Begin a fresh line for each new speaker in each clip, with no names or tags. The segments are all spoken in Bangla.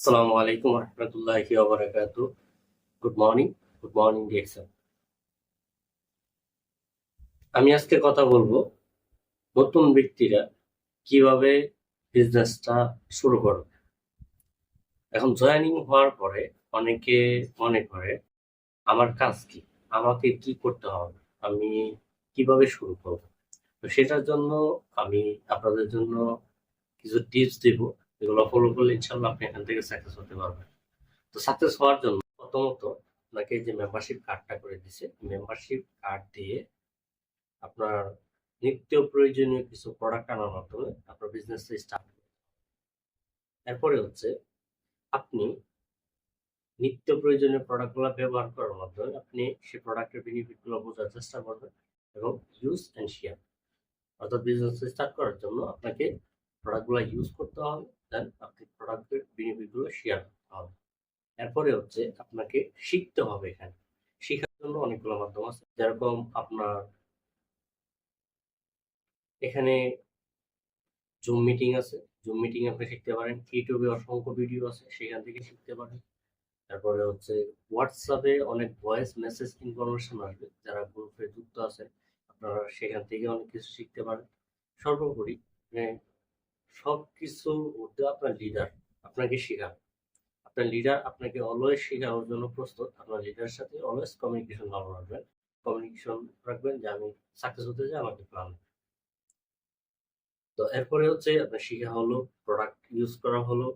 আসসালামু আলাইকুম রহমতুল্লাহি ওবারাকাত good morning good morning DXL আমি আজকে কথা বলব নতুন ব্যক্তিরা কীভাবে বিজনেসটা শুরু করবে। এখন জয়েনিং হওয়ার পরে অনেকে মনে করে, আমার কাজ কি? আমাকে কি করতে হবে? আমি কীভাবে শুরু করব? তো সেটার জন্য আমি আপনাদের জন্য কিছু টিপস দেব। এগুলো ফলো করলে ইনশাল্লাহ আপনি এখান থেকে সাকসেস হতে পারবেন। তো সাকসেস হওয়ার জন্য প্রথমত আপনাকে যে মেম্বারশিপ কার্ডটা করে দিছে মেম্বারশিপ কার্ড দিয়ে আপনার নিত্য প্রয়োজনীয় কিছু প্রোডাক্ট আনার মাধ্যমে আপনার বিজনেস স্টার্ট এরপরে হচ্ছে আপনি নিত্য প্রয়োজনীয় প্রোডাক্টগুলো ব্যবহার করার মাধ্যমে আপনি সেই প্রোডাক্টের বেনিফিটগুলো বোঝার চেষ্টা করবেন এবং ইউজ অ্যান্ড শেয়ার অর্থাৎ বিজনেস স্টার্ট করার জন্য আপনাকে প্রোডাক্টগুলো ইউজ করতে হবে দেন আপনি প্রোডাক্টের বেনিফিটগুলো শেয়ার করতে হবে। এরপরে হচ্ছে আপনাকে শিখতে হবে এখানে। শেখার জন্য অনেকগুলো মাধ্যম আছে। যেরকম আপনার এখানে জুম মিটিং আছে। জুম মিটিং আপনি শিখতে পারেন। ইউটিউবে অসংখ্য ভিডিও আছে, সেখান থেকে শিখতে পারেন। তারপরে হচ্ছে হোয়াটসঅ্যাপে অনেক ভয়েস মেসেজ ইনফরমেশন আসবে। যারা গ্রুপে যুক্ত আছে আপনারা সেখান থেকে অনেক কিছু শিখতে পারেন। সর্বোপরি মানে সব কিছু মধ্যে আপনার লিডার আপনাকে শেখাবে। আপনার লিডার আপনাকে অলওয়েজ শেখানোর জন্য প্রস্তুত। আপনার লিডারের সাথে অলওয়েজ কমিউনিকেশন ভালো রাখবেন। কমিউনিকেশন রাখবেন যে আমি সাকসেস হতে চাই, আমাকে প্ল্যান তো এরপরে হচ্ছে আপনার শেখা হলো প্রোডাক্ট ইউজ করা হলো।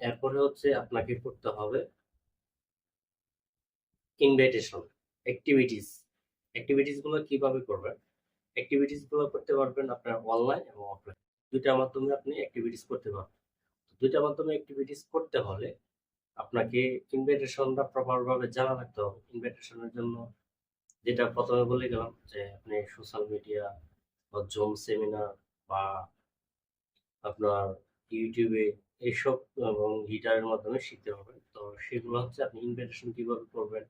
এরপরে হচ্ছে আপনাকে করতে হবে ইনভাইটেশন অ্যাক্টিভিটিস অ্যাক্টিভিটিসগুলো কীভাবে করবেন? অ্যাক্টিভিটিসগুলো করতে পারবেন আপনার অনলাইন এবং অফলাইন দুইটার মাধ্যমে আপনি অ্যাক্টিভিটিস করতে পারবেন। দুইটার মাধ্যমে অ্যাক্টিভিটিস করতে হলে আপনাকে ইনভাইটেশনটা প্রপারভাবে জানা রাখতে হবে। ইনভাইটেশনের জন্য যেটা প্রথমে বলে গেলাম যে, আপনি সোশ্যাল মিডিয়া বা জুম সেমিনার বা আপনার ইউটিউবে এইসব এবং গিটারের মাধ্যমে শিখতে পারবেন। তো সেগুলো হচ্ছে আপনি ইনভাইটেশন কীভাবে করবেন,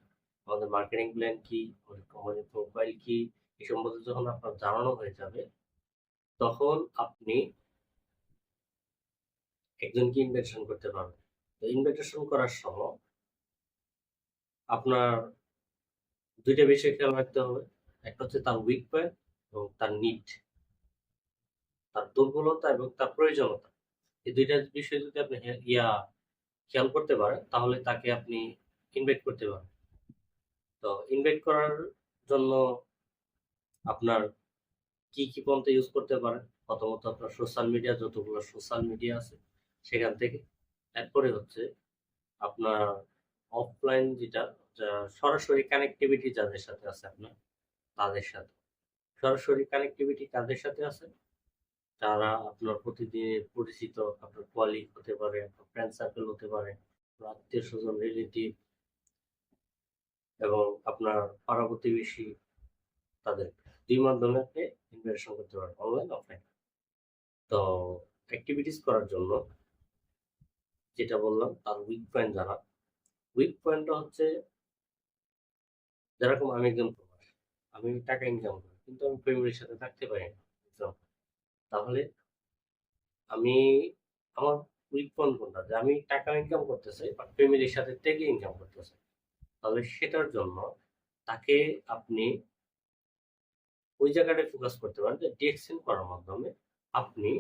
আমাদের মার্কেটিং প্ল্যান কি, আমাদের প্রোফাইল কি এই সম্বন্ধে যখন আপনার জানানো হয়ে যাবে, তখন আপনি একজনকে ইনভাইটেশন করতে পারবেন তো ইনভাইটেশন করার সময় আপনার দুইটা বিষয় খেয়াল রাখতে হবে। একটা হচ্ছে তার উইক পয়েন্ট এবং তার নিড তার দুর্বলতা এবং তার প্রয়োজনতা এই দুইটা বিষয় যদি আপনি ইয়া খেয়াল করতে পারেন, তাহলে তাকে আপনি ইনভাইট করতে পারেন তো ইনভাইট করার জন্য আপনার কি কি পন্থা ইউজ করতে পারেন? প্রথমত আপনার সোশ্যাল মিডিয়া যতগুলো সোশ্যাল মিডিয়া আছে সেখান থেকে। তারপরে হচ্ছে আপনার অফলাইন যেটা সরাসরি কানেক্টিভিটি যাদের সাথে আছে আপনার, তাদের সাথে। সরাসরি কানেক্টিভিটি কাদের সাথে আছে? তারা আপনার প্রতিদিনের পরিচিত আপনার কলিগ হতে পারে, আপনার ফ্রেন্ড সার্কেল হতে পারে আত্মীয় স্বজন রিলেটিভ এবং আপনার পাড়া প্রতিবেশী তাদের দুই মাধ্যমে আপনি ইনভেস্টমেন্ট করতে পারেন। অনলাইন অফলাইন তো অ্যাক্টিভিটিস করার জন্য যেটা বললাম, তার উইক পয়েন্ট জানা উইক পয়েন্টটা হচ্ছে, যেরকম আমি একজন প্রবাস, আমি টাকা ইনকাম করি, কিন্তু আমি ফ্যামিলির সাথে থাকতে পারি না তাহলে আমি, আমার উইক পয়েন্ট কোনটা? যে আমি টাকা ইনকাম করতে চাই বাট ফ্যামিলির সাথে থেকে ইনকাম করতে চাই তাহলে সেটার জন্য তাকে আপনি ওই জায়গাটায় ফোকাস করতে পারেন যে ডিএক্সেন করার মাধ্যমে আপনি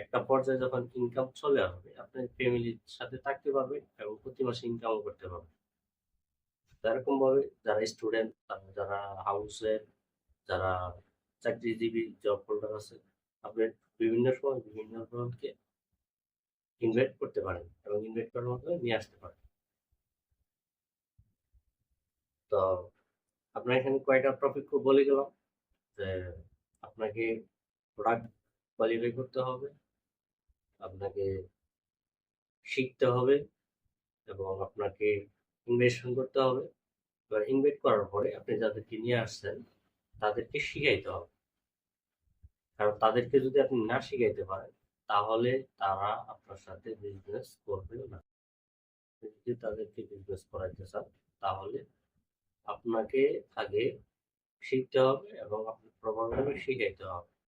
একটা পর্যায়ে যখন ইনকাম চলে আসবে, আপনি ফ্যামিলির সাথে থাকতে পারবেন এবং প্রতি মাসে ইনকামও করতে পারবেন। এরকম ভাবে যারা স্টুডেন্ট যারা হাউসের যারা চাকরিজীবী জব হোল্ডার আছে, আপনি বিভিন্ন সময় বিভিন্ন জনকে ইনভাইট করতে পারেন এবং ইনভাইট করার মাধ্যমে নিয়ে আসতে পারেন। তো আপনার এখানে কয়েকটা টপিক বলে গেলাম? যে আপনাকে প্রোডাক্ট কোয়ালিফাই করতে হবে আপনাকে শিখতে হবে এবং আপনাকে ইনভেস্টমেন্ট করতে হবে। এবার ইনভেস্ট করার পরে আপনি যাদেরকে নিয়ে আসছেন, তাদেরকে শিখাইতে হবে। কারণ তাদেরকে যদি আপনি না শিখাইতে পারেন, তাহলে তারা আপনার সাথে বিজনেস করবে না। যদি তাদেরকে বিজনেস করাইতে চান, তাহলে আপনাকে আগে শিখতে হবে এবং আপনি প্রপারভাবে শিখাইতে হবে।